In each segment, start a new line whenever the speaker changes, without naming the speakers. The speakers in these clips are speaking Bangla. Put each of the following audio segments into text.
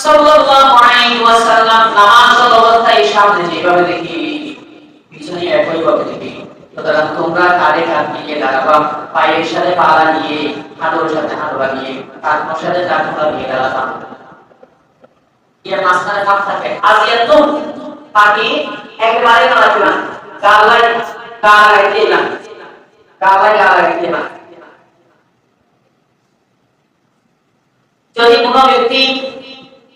সাল্লাল্লাহু আলাইহি ওয়াসাল্লাম নামাজ অবস্থায় সামনে যেভাবে দেখি, পিছনে একই ভাবে দেখি। সুতরাং তোমরা কাঁধে কাঁধ মিলিয়ে দাঁড়াবা, পায়ের সাথে পা লাগিয়ে হাঁটুর সাথে হাঁটু লাগিয়ে কাঁধের সাথে কাঁধ লাগিয়ে দাঁড়াবা। এর মাঝখানে ফাঁক থাকে। আজ এত পাখি একেবারে নাড়াতে না। গালাই গালাই দিয়ে না। গালাই গালাই দিয়ে না। যদি কোনো ব্যক্তি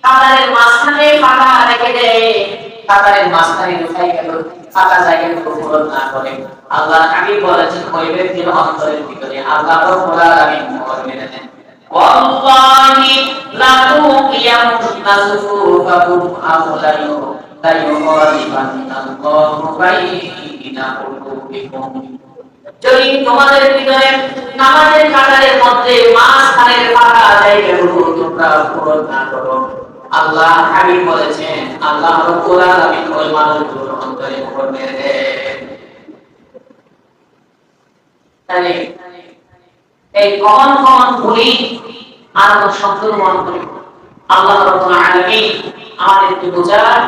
কাতারের মাঝখানে পাতা রেখে দেয় কাতারের মাঝখানে লুকাই গেল ফাঁকা জায়গায় কবুল না করে। আল্লাহ আমি বলেছেন ওই ব্যক্তির অন্তরের ভিতরে। আল্লাহ রব্বুল আলামিন মহর মেনে দেন ওয়াল্লাহি লা তুকিয়াম নাসুফাকুম আওলায়ু যদি তোমাদের ভিতরে নামাজের কাতারের মধ্যে মাঝখানের ফাঁকা জায়গাগুলো তোমরা পূরণ না করো। আল্লাহ হাবিব বলেছেন, আল্লাহ রব্বুল আলামিন ওই মানুষগুলোর অন্তরে মোহর মেরে দেন। এই কমন কমন ভুলি আর সংশোধন করি আল্লাহ রব্বুল আলামিন আমাদেরকে বোঝার